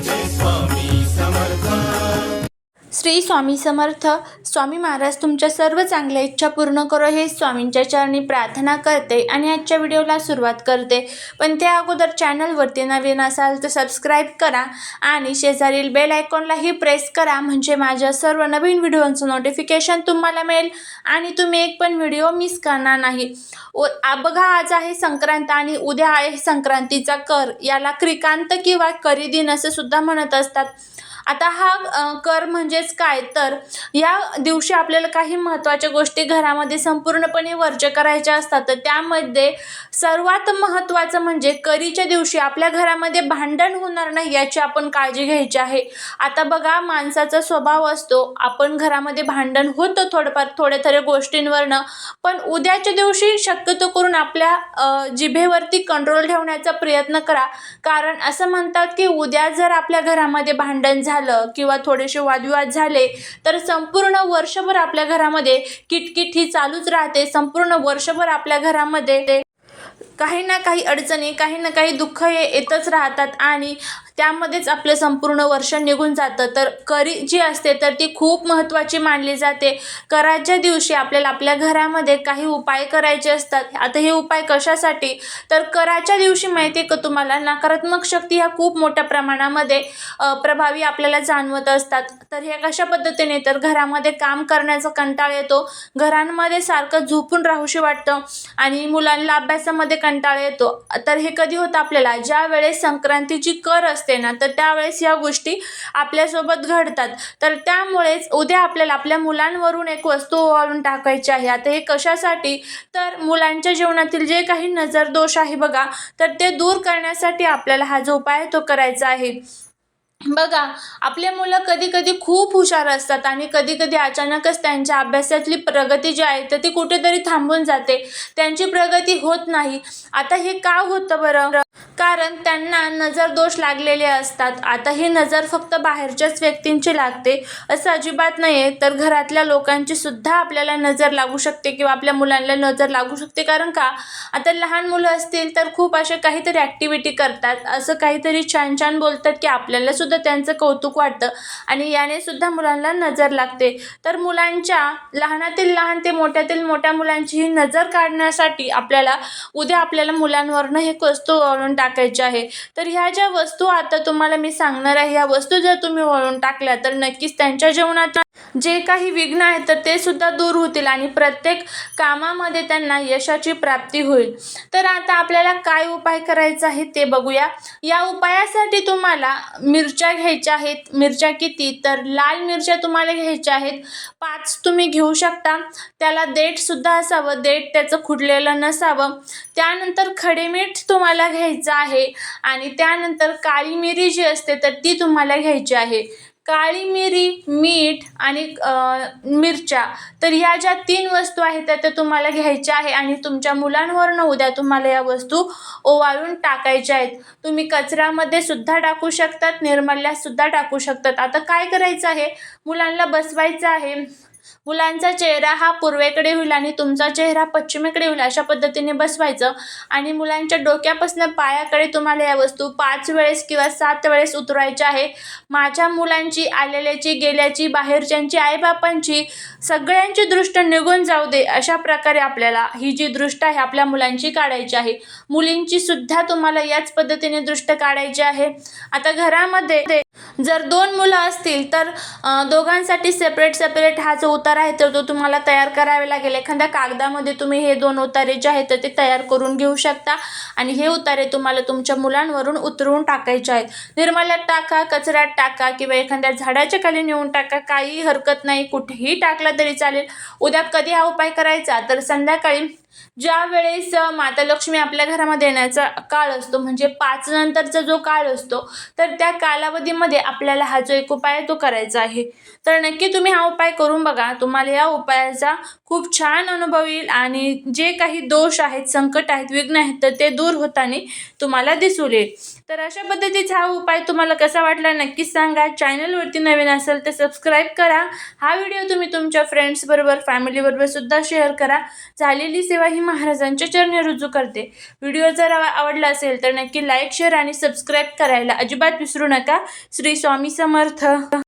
this one. Shri Swami Samarth. Swami Maharaj तुमच्या सर्व चांगल्या इच्छा पूर्ण करो हे स्वामींच्या चरणी प्रार्थना करते आणि आजच्या व्हिडिओला सुरुवात करते. पण त्या अगोदर चॅनलवरती नवीन असाल तर सबस्क्राईब करा आणि शेजारील बेल आयकॉनलाही प्रेस करा म्हणजे माझ्या सर्व नवीन व्हिडिओचं नोटिफिकेशन तुम्हाला मिळेल आणि तुम्ही एक पण व्हिडिओ मिस करणार नाही. ओ बघा आज आहे संक्रांत आणि उद्या आहे संक्रांतीचा कर. याला क्रिकांत किंवा करी दिन असे सुद्धा म्हणत असतात. आता हा कर म्हणजेच काय? तर या दिवशी आपल्याला काही महत्त्वाच्या गोष्टी घरामध्ये संपूर्णपणे वर्ज करायच्या असतात. तर त्यामध्ये सर्वात महत्त्वाचं म्हणजे करीच्या दिवशी आपल्या घरामध्ये भांडण होणार नाही याची आपण काळजी घ्यायची आहे. आता बघा माणसाचा स्वभाव असतो आपण घरामध्ये भांडण होतं थोडंफार थोड्या थोड्या गोष्टींवरनं. पण उद्याच्या दिवशी शक्यतो करून आपल्या जिभेवरती कंट्रोल ठेवण्याचा प्रयत्न करा. कारण असं म्हणतात की उद्या जर आपल्या घरामध्ये भांडण झालं झालं किंवा थोडेसे वादविवाद झाले तर संपूर्ण वर्षभर आपल्या घरामध्ये किटकिट ही चालूच राहते. संपूर्ण वर्षभर आपल्या घरामध्ये काही ना काही अडचणी काही ना काही दुःख हे येतच राहतात. आणि त्यामध्येच आपलं संपूर्ण वर्ष निघून जातं. तर करी जी असते तर ती खूप महत्त्वाची मानली जाते. कराच्या दिवशी आपल्याला आपल्या घरामध्ये काही उपाय करायचे असतात. आता हे उपाय कशासाठी? तर कराच्या दिवशी माहिती आहे का तुम्हाला? नकारात्मक शक्ती ह्या खूप मोठ्या प्रमाणामध्ये प्रभावी आपल्याला जाणवत असतात. तर हे कशा पद्धतीने? तर घरामध्ये काम करण्याचा कंटाळ येतो. घरांमध्ये सारखं झोपून राहूशी वाटतं आणि मुलांना अभ्यासामध्ये कंटाळ येतो. तर हे कधी होतं आपल्याला? ज्या वेळेस संक्रांतीची कर असते ना तर त्यावेळेस ह्या गोष्टी आपल्यासोबत घडतात. तर त्यामुळेच उद्या आपल्याला आपल्या मुलांवरून एक वस्तू ओवाळून टाकायची आहे. आता हे कशासाठी? तर मुलांच्या जीवनातील जे काही नजर दोष आहे बघा तर ते दूर करण्यासाठी आपल्याला हा जो उपाय आहे तो करायचा आहे. बघा आपले मुलं कधी कधी खूप हुशार असतात आणि कधी कधी अचानकच त्यांच्या अभ्यासातली प्रगती जी आहे तर ती कुठेतरी थांबून जाते. त्यांची प्रगती होत नाही. आता हे का होतं बरं? कारण त्यांना नजर दोष लागलेले असतात. आता ही नजर फक्त बाहेरच्याच व्यक्तींची लागते असं अजिबात नाही आहे तर घरातल्या लोकांची सुद्धा आपल्याला नजर लागू शकते किंवा आपल्या मुलांना नजर लागू शकते. कारण का? आता लहान मुलं असतील तर खूप असे काहीतरी ॲक्टिव्हिटी करतात. असं काहीतरी छान छान बोलतात की आपल्याला सुद्धा त्यांचं कौतुक वाटतं आणि याने सुद्धा मुलांना नजर लागते. तर मुलांच्या लहानातील लहान ते मोठ्यातील मोठ्या मुलांची ही नजर काढण्यासाठी आपल्याला उद्या आपल्याला मुलांवरनं हे कस्तू टाक टाकायच्या आहे. तर ह्या ज्या वस्तू आता तुम्हाला मी सांगणार आहे ह्या वस्तू जर तुम्ही वळून टाकल्या तर नक्कीच त्यांच्या जीवनात जे काही विघ्न आहेत तर ते सुद्धा दूर होतील आणि प्रत्येक कामामध्ये त्यांना यशाची प्राप्ती होईल. तर आता आपल्याला काय उपाय करायचा आहे ते बघूया. या उपायासाठी तुम्हाला मिरच्या घ्यायच्या आहेत. मिरच्या किती? तर लाल मिरच्या तुम्हाला घ्यायच्या आहेत. पाच तुम्ही घेऊ शकता. त्याला देठसुद्धा असावं. देठ त्याचं खुडलेलं नसावं. त्यानंतर खडे मीठ तुम्हाला घ्यायचं आहे. आणि त्यानंतर काळी मिरी जी असते तर ती तुम्हाला घ्यायची आहे. काळी मिरी मीठ आणि मिरच्या. तर ह्या ज्या तीन वस्तू आहेत त्या त्या तुम्हाला घ्यायच्या आहे. आणि तुमच्या मुलांवरनं उद्या तुम्हाला या वस्तू ओवाळून टाकायच्या आहेत. तुम्ही कचऱ्यामध्ये सुद्धा टाकू शकतात निर्मल्यात सुद्धा टाकू शकतात. आता काय करायचं आहे? मुलांना बसवायचं आहे. मुलांचा चेहरा हा पूर्वेकडे होईल आणि तुमचा चेहरा पश्चिमेकडे होईल अशा पद्धतीने बसवायचं. आणि मुलांच्या डोक्यापासून पायाकडे तुम्हाला या वस्तू पाच वेळेस किंवा सात वेळेस उतरवायच्या आहे. माझ्या मुलांची आलेल्याची गेल्याची बाहेरच्यांची आईबापांची सगळ्यांची दृष्ट निघून जाऊ दे अशा प्रकारे आपल्याला ही जी दृष्ट आहे आपल्या मुलांची काढायची आहे. मुलींची सुद्धा तुम्हाला याच पद्धतीने दृष्ट काढायची आहे. आता घरामध्ये जर दोन मुलं असतील तर दोघांसाठी सेपरेट सेपरेट हा जो उतारा आहे तर तो तुम्हाला तयार करावे लागेल. एखाद्या कागदामध्ये तुम्ही हे दोन उतारे जे आहेत तर ते तयार करून घेऊ शकता. आणि हे उतारे तुम्हाला तुमच्या मुलांवरून उतरवून टाकायचे आहेत. निर्मल्यात टाका कचऱ्यात टाका किंवा एखाद्या झाडाच्या खाली नेऊन टाका. काही हरकत नाही कुठेही टाकला तरी चालेल. उद्या कधी हा उपाय करायचा? तर संध्याकाळी ज्या वेळेस माता लक्ष्मी आपल्या घरामध्ये येण्याचा काळ असतो म्हणजे पाच नंतरचा जो काळ असतो तर त्या कालावधीमध्ये आपल्याला हा जो एक उपाय तो करायचा आहे. तर नक्की तुम्ही हा उपाय करून बघा. तुम्हाला या उपायाचा खूप छान अनुभव येईल आणि जे काही दोष आहेत संकट आहेत विघ्न आहेत तर ते दूर होताना तुम्हाला दिसून येईल. तर अशा पद्धतीचा हा उपाय तुम्हाला कसा वाटला नक्कीच सांगा. चॅनलवरती नवीन असेल तर सबस्क्राईब करा. हा व्हिडिओ तुम्ही तुमच्या फ्रेंड्सबरोबर फॅमिलीबरोबर सुद्धा शेअर करा. झालेली सेवा सर्वही महाराजांच्या चरणी रुजू करते. व्हिडिओ जर आवडला असेल तर नक्की लाईक शेअर आणि सबस्क्राईब करायला अजिबात विसरू नका. श्री स्वामी समर्थ.